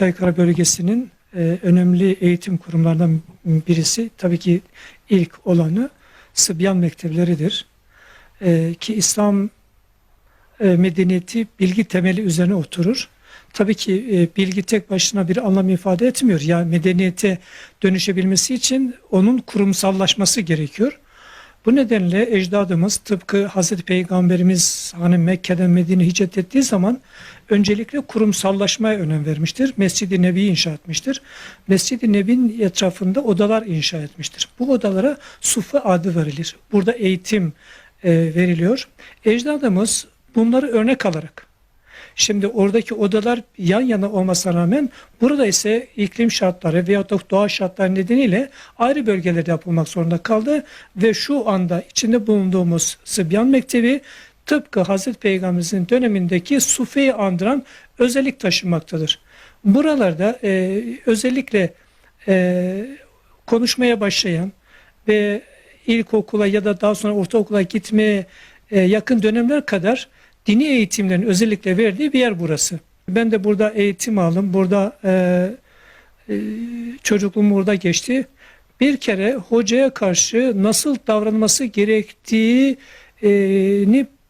Çaykara bölgesinin e, önemli eğitim kurumlarından birisi tabii ki ilk olanı Sıbyan Mektepleridir. E, ki İslam e, medeniyeti bilgi temeli üzerine oturur. Tabii ki e, bilgi tek başına bir anlam ifade etmiyor. Yani medeniyete dönüşebilmesi için onun kurumsallaşması gerekiyor. Bu nedenle ecdadımız tıpkı Hazreti Peygamberimiz hani Mekke'den Medine'ye hicret ettiği zaman öncelikle kurumsallaşmaya önem vermiştir. Mescid-i Nebi inşa etmiştir. Mescid-i Nebi'nin etrafında odalar inşa etmiştir. Bu odalara sufa adı verilir. Burada eğitim e, veriliyor. Ecdadımız bunları örnek alarak Şimdi oradaki odalar yan yana olmasına rağmen burada ise iklim şartları veya da doğa şartları nedeniyle ayrı bölgelerde yapılmak zorunda kaldı ve şu anda içinde bulunduğumuz Sıbyan Mektebi tıpkı Hazreti Peygamberimizin dönemindeki Sufe'yi andıran özellik taşımaktadır. Buralarda e, özellikle e, konuşmaya başlayan ve ilkokula ya da daha sonra ortaokula gitmeye e, yakın dönemler kadar dini eğitimlerin özellikle verdiği bir yer burası. Ben de burada eğitim aldım. Burada e, e, çocukluğum burada geçti. Bir kere hocaya karşı nasıl davranması gerektiğini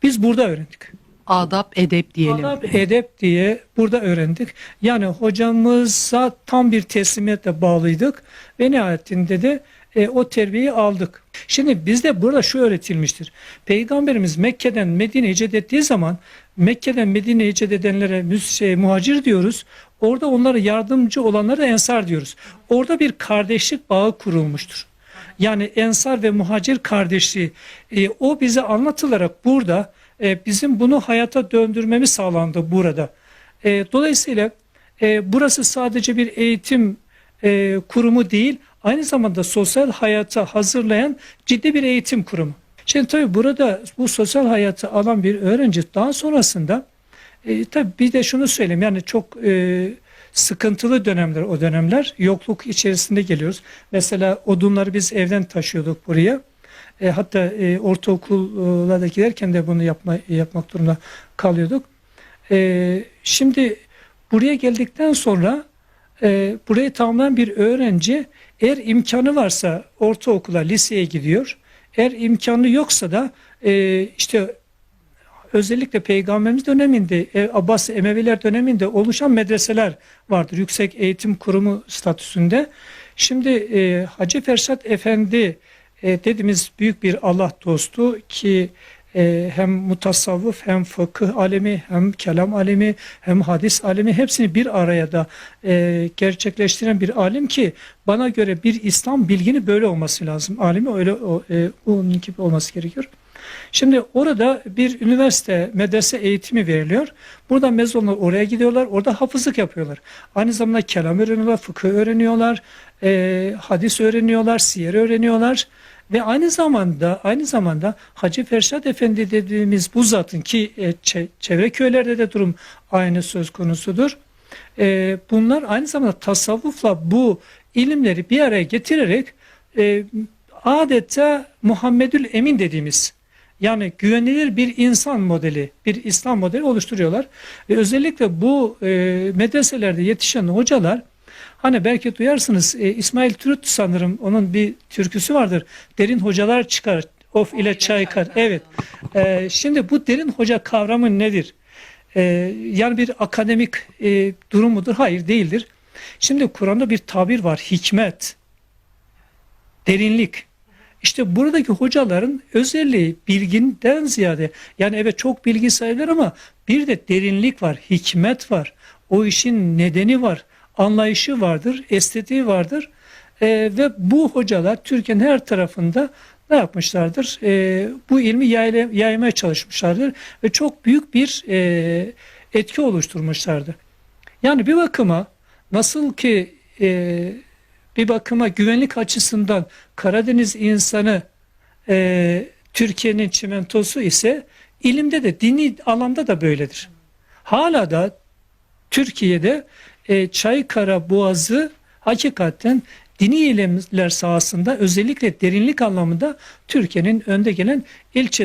biz burada öğrendik. Adap, edep diyelim. Adab, edep diye burada öğrendik. Yani hocamıza tam bir teslimiyetle bağlıydık ve nihayetinde de e, o terbiyeyi aldık. Şimdi bizde burada şu öğretilmiştir. Peygamberimiz Mekke'den Medine'ye hicret ettiği zaman Mekke'den Medine'ye hicret edenlere şey, muhacir diyoruz. Orada onlara yardımcı olanlara ensar diyoruz. Orada bir kardeşlik bağı kurulmuştur. Yani ensar ve muhacir kardeşliği e, o bize anlatılarak burada e, bizim bunu hayata döndürmemiz sağlandı burada. E, dolayısıyla e, burası sadece bir eğitim e, kurumu değil, aynı zamanda sosyal hayata hazırlayan ciddi bir eğitim kurumu. Şimdi tabii burada bu sosyal hayatı alan bir öğrenci daha sonrasında e, tabii bir de şunu söyleyeyim yani çok e, sıkıntılı dönemler o dönemler yokluk içerisinde geliyoruz. Mesela odunları biz evden taşıyorduk buraya. E, hatta e, ortaokula da giderken de bunu yapma, yapmak durumunda kalıyorduk. E, şimdi buraya geldikten sonra e, burayı tamamlayan bir öğrenci eğer imkanı varsa ortaokula, liseye gidiyor. Eğer imkanı yoksa da e, işte özellikle Peygamberimiz döneminde, e, Abbas Emeviler döneminde oluşan medreseler vardır. Yüksek Eğitim Kurumu statüsünde. Şimdi e, Hacı Ferşat Efendi e, dediğimiz büyük bir Allah dostu ki e, hem mutasavvıf hem fıkıh alemi hem kelam alemi hem hadis alemi hepsini bir araya da e, gerçekleştiren bir alim ki bana göre bir İslam bilgini böyle olması lazım. Alimi öyle o, e, onun gibi olması gerekiyor. Şimdi orada bir üniversite medrese eğitimi veriliyor. Burada mezunlar oraya gidiyorlar. Orada hafızlık yapıyorlar. Aynı zamanda kelam öğreniyorlar, fıkıh öğreniyorlar, e, hadis öğreniyorlar, siyer öğreniyorlar. Ve aynı zamanda aynı zamanda Hacı Ferşat Efendi dediğimiz bu zatın ki e, çe- çevre köylerde de durum aynı söz konusudur. E, bunlar aynı zamanda tasavvufla bu ilimleri bir araya getirerek e, adeta Muhammedül Emin dediğimiz yani güvenilir bir insan modeli, bir İslam modeli oluşturuyorlar. Ve özellikle bu e, medreselerde yetişen hocalar Hani belki duyarsınız e, İsmail Türüt sanırım onun bir türküsü vardır. Derin hocalar çıkar of ile çaykar. Evet. E, şimdi bu derin hoca kavramı nedir? E, yani bir akademik e, durum mudur? Hayır değildir. Şimdi Kur'an'da bir tabir var. Hikmet. Derinlik. İşte buradaki hocaların özelliği bilginden ziyade yani evet çok bilgi sahipler ama bir de derinlik var, hikmet var. O işin nedeni var anlayışı vardır, estetiği vardır. E, ve bu hocalar Türkiye'nin her tarafında ne yapmışlardır? E, bu ilmi yayla, yaymaya çalışmışlardır ve çok büyük bir e, etki oluşturmuşlardır. Yani bir bakıma nasıl ki e, bir bakıma güvenlik açısından Karadeniz insanı e, Türkiye'nin çimentosu ise ilimde de dini alanda da böyledir. Hala da Türkiye'de e, Çaykara Boğazı hakikaten dini ilimler sahasında özellikle derinlik anlamında Türkiye'nin önde gelen ilçesi.